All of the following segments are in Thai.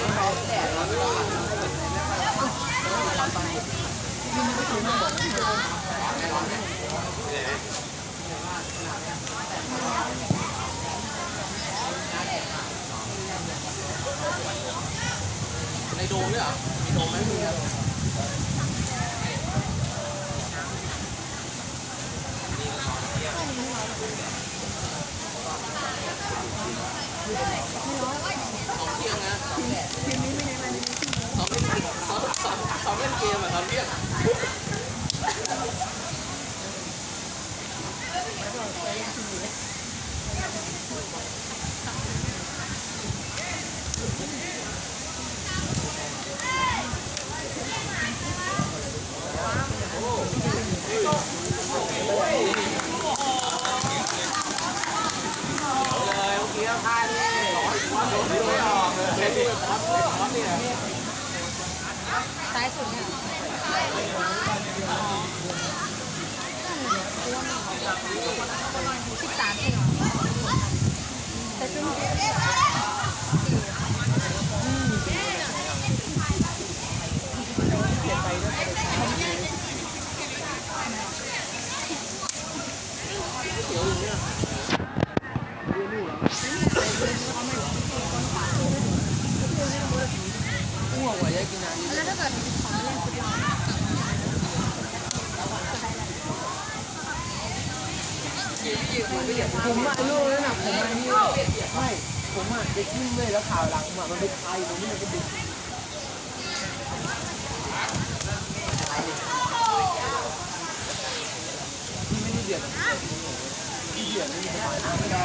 ในโดมด้วยเหรอมีโดมไหมมีครับสองเที่ย งนะทีมนี้ไม่ได้มาซ้อมเล่นซ้อมซ้อมซ้อมเล่นเกมอะครับเรียก เลยเมื่อกี้ท่านี่ร้อนร้อนโดนไม่ออกเลยเล่นแบบร้อนร้อนนี่นะ ซ้ายสุดเนี่ยสิบสามเองเหรอแต่จุ่ม อ้วกว่ะยายกินน้ำ แล้วถ้าเกิดของเล่นฟุตบอล ผมอะลูกนั่นน่ะผมอะนี่ไม่ผมอะจะขึ้นเลยแล้วข่าวหลังผมอะมันเป็นไทยตรงนี้มันก็ดึงนี่ไม่ได้เดือดที่เดือดนี่มันผ่านไม่ได้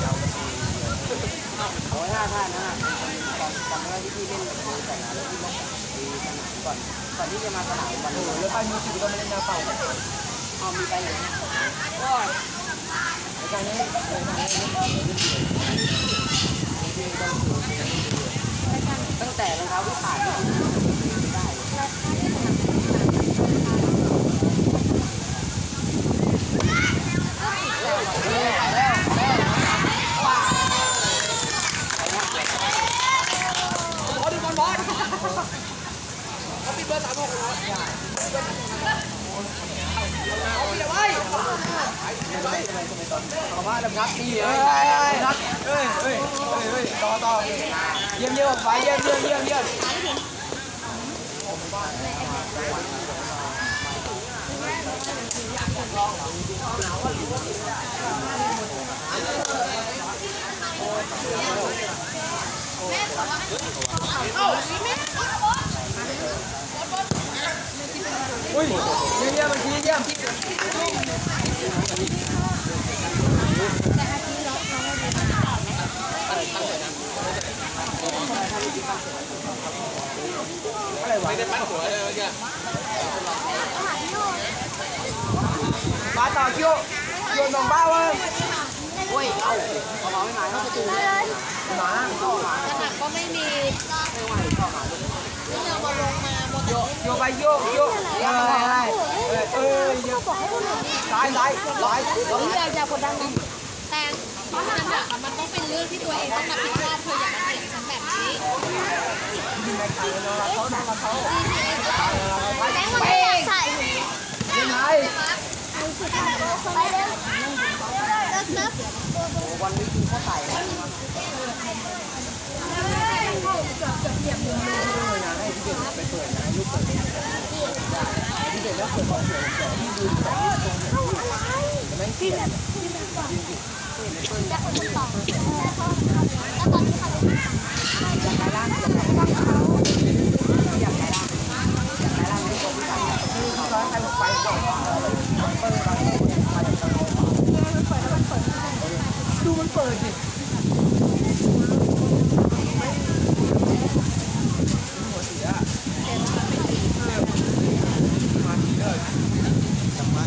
เอาไว้ท่าท่านนะตอนตอนแรกที่พี่เล่นกับมือก่นะแล้วพี่ลงตีสนามก่อนก่อนที่จะมาสนามบอลแล้วไปมือถือก็ไม่เล่นหน้าเป้าเอามีไปไหนก็ในการนี้ตั้งแต่รองเท้าที่ขาดไม่ได้เอาว่าแล้วครับนี่เอ้ยครับเอ้ยเอ้ยเอ้ยเอ้ยต่อต่อเยี่ยมเยี่ยมไปเยี่ยมเยี่ยมเยี่ยมเยี่ยม อุ้ยเยี่ยมเยี่ยมเมื่อกี้เยี่ยมอะไรวะไม่ได้ปั้นหัวเลยเมื่อกี้มาต่อคิว โยนลงบ้าเว้ยโอ้ยเอาเอาเราไม่มาเข้าประตูหมาเข้าหมาขนาดก็ไม่มีไม่ไหวเข้ามาแล้วเรามาลงมาหมดโยโยไปโยโยเอ้ยเอ้ยเอ้ยโยซ้ายซ้ายซ้ายอย่าอย่ากดดันนะแตงรื่องที่ตัวเองต้องรับผิดชอบเธออย่ามาเถียงฉันแบบนี้ไม่ขาเขาทำมาเขาแบงค์มันไม่อยากใส่ยังไง ไปเร็วเลิกเลิกวันนี้กินข้าวไก่แล้วนะให้พี่เด่นไปเปิดนะลูกเปิดพี่เด่นแล้วเปิดของเสือเสือที่ดูที่ตรงนี้แต่ไม่เกี่ยวจะคนสองแล้วตอนที่เขาอยากได้ร่างอยากได้ร่างเขาอยากได้ร่างอยากได้ร่างไม่ตรงที่ไหนคือร้านใครบอกไปก่อนเปิดร้านมาจากตรง ดูมันเปิดดิหัวเสียมาทีเลยทำไม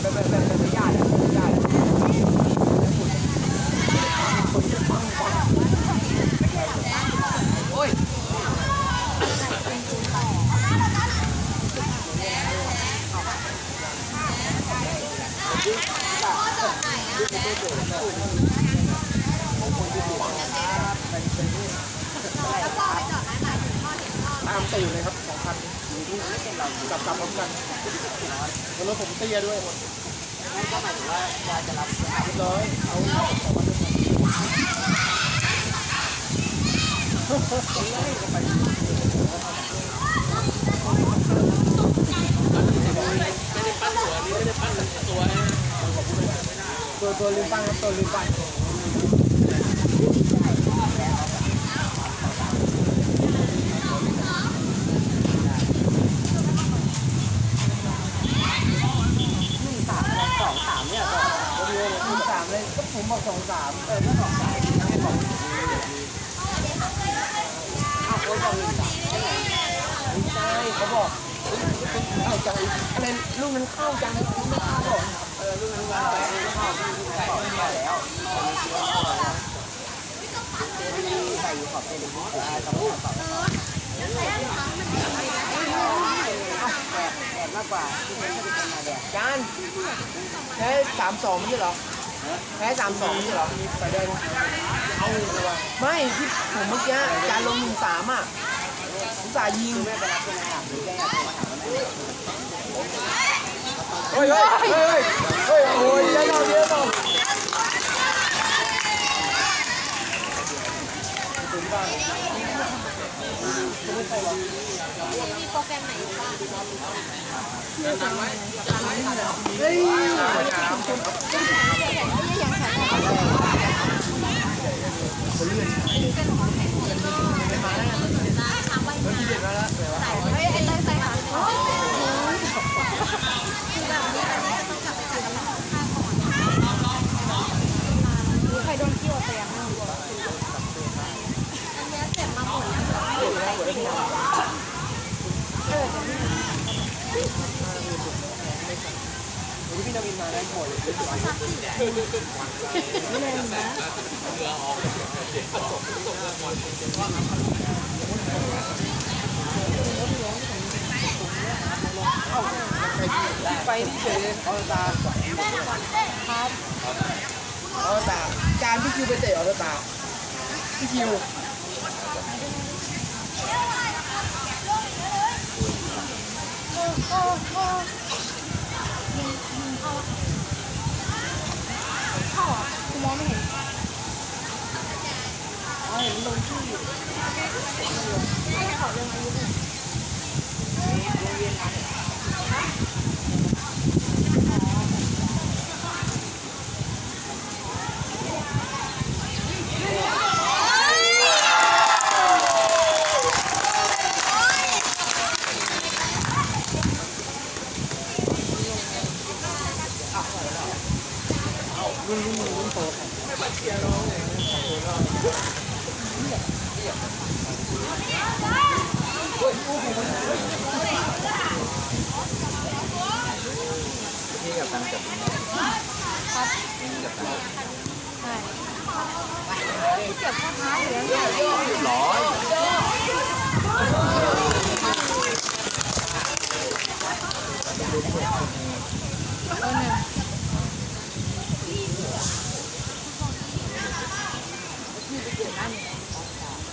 แบบแบบแบบแบบญาติญาติโอ้ย ตามตื่นเลยครับสองคันกลับกลับพร้อมกันแล้วรถผมเตี้ยด้วยก็หมายถึงว่ายาจะรับเรียบร้อยเอาของมันตัว ตัวลืมปั้นครับตัวลืมปั้นสามสองสามเนี่ยก็โอเคหนึ่งสามเลยก็ผมบอกสองสามเออก็สองสามนะให้บอกอ้าวเขาบอกหนึ่งสามไม่ใช่เขาบอกเข้าใจอะไรลูกนั้นเข้าจังเลูกนั้นเข้าไม่เข้า จานแพ้สามสองไม่ใช่เหรอแพ้สามสองไม่ใช่เหรอไปได้เอาเลยว่ะไม่ที่ผมเมื่อกี้จานลงหนึ่งสามอะผมสายยิง เฮ้ยเฮ้ยเฮ้ยเฮ้ยโอ้ยเยอะเราเยอะเรามีโปรแกรมไหนบ้างเฮ้ยเฮ้ยไอ้เต้ยใส่หาคือแบบนี้อันนี้ก็ต้องกลับไปใส่กำลังข้างก่อนใครโดนขี้วเตียงอันนี้เจ็บมาหมดแล้ว พี่นาวินมาได้หมดเลย ไปที่เฉยออสตาครับ อตาจานพี่คิวไปเตะออตาพี่คิวเข้าอะกูมองไม่เห็นอ๋อเห็นลงชื่อยู่ไม่ขอเรื่องอายุเลยรุ่น เจ็บข้อเท้าเหลืองเนี่ยร้อย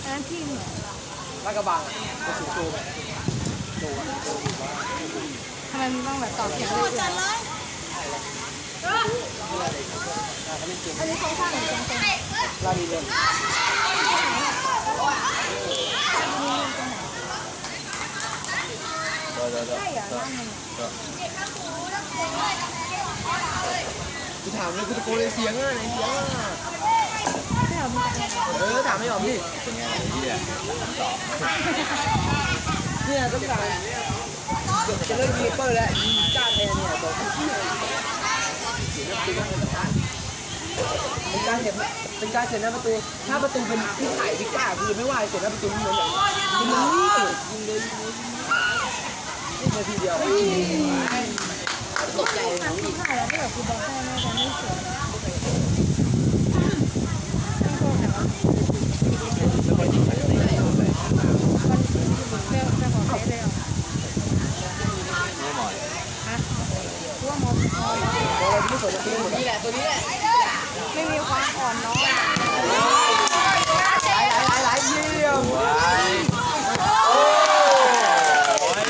อันนั้นพี่เนี่ยลาดกระบังกระสุนโจทำไมมึงต้องแบบต่อเสียงเลยจัดเลยอันนี้ของข้างหรือเปล่า เล่นเดี๋ยวเด่นกูถามเลยกูตะโกนเลยเสียงอะไหนเสียงอะไม่เอามเออถามไม่ออกพี่เป็นไงเนี่ยเนี่ยต้องการเกือบจะเลิกยิงเปอร์แล้วจ้าแทนเนี่ยบอกพี่ เป็นการเสียเป็นการเสียหน้าประตู ถ้าประตูเป็นพี่ไข่พี่ก้าคือไม่ว่าเสียหน้าประตูเหมือนอย่างคือมันนี่ยิงเลยยิงเลยยิงนาทีเดียวตกใจเลยน้องอีกใช่แล้วที่แบบคือบอลแค่น่าจะไม่สวยไม่โกงแต่ว่ามันเบลจะบอกเฟซเลยเหรอไม่หมดฮะกูว่ามองบที่สวนทีมนี่แหละตัวนี้แหละ ไม่มีความอ่อนน้อมหลายหลายหลายเยี่ยม ว้ายโอ้ย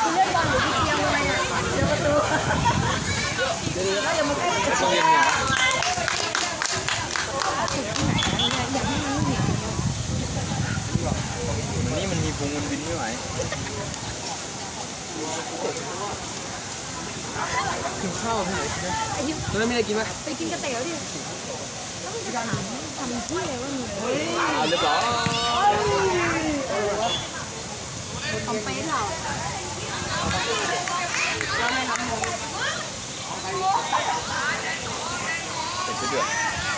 คือเล่นบอลหรือที่เกียงทำไมอะเจอประตู ต้องยังไง จุดที่ไหนนะเนี่ยอยากให้มันเหนียว มันนี่มันมีพุงมันบินไม่ไหว ถึงข้าวพี่ ไอ้ที่ ตอนนั้นมีอะไรกินไหม ไปกินกระเตี๋ยวดิแล้วมันจะถามทำที่อะไรว่ามี เอาเรียบร้อยคอมเป๊ะเราเป็นเดือด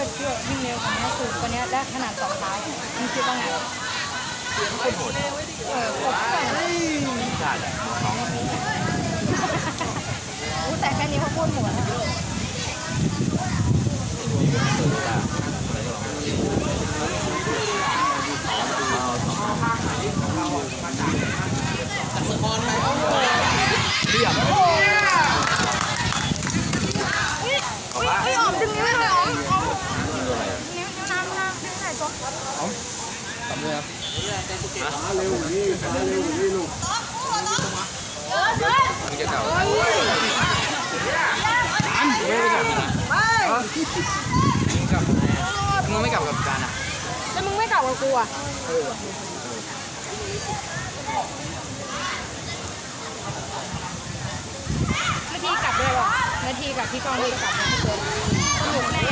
กิดเที่ยวยิ่งเร็วของนี้คือตัวนี้และขนาดสองเท้ามึงคิดว่าไงวะไม่โหดเออกดก่อนชาติอะน้องอู้แต่แค่นี้เขาพูดหมดแล้ว จากสปอนไป เรียบ ไอ้ออกดึงนิ้วเลยออก ยิงตัวอะไรอะ นิ้วนิ้วน้ำน้ำนิ้วไหนตัว ทำเลยครับ เร็วนี่เร็วนี่ลูก มึงจะเก่าไม่ไปจับมันนะมึงกลับมึงไม่ กันอะแล้วมึงไม่กลับกับกูอะนาทีกลับด้วยหรอนาทีกับพี่กองนี่กลับมาที่เดิมสนุกแน่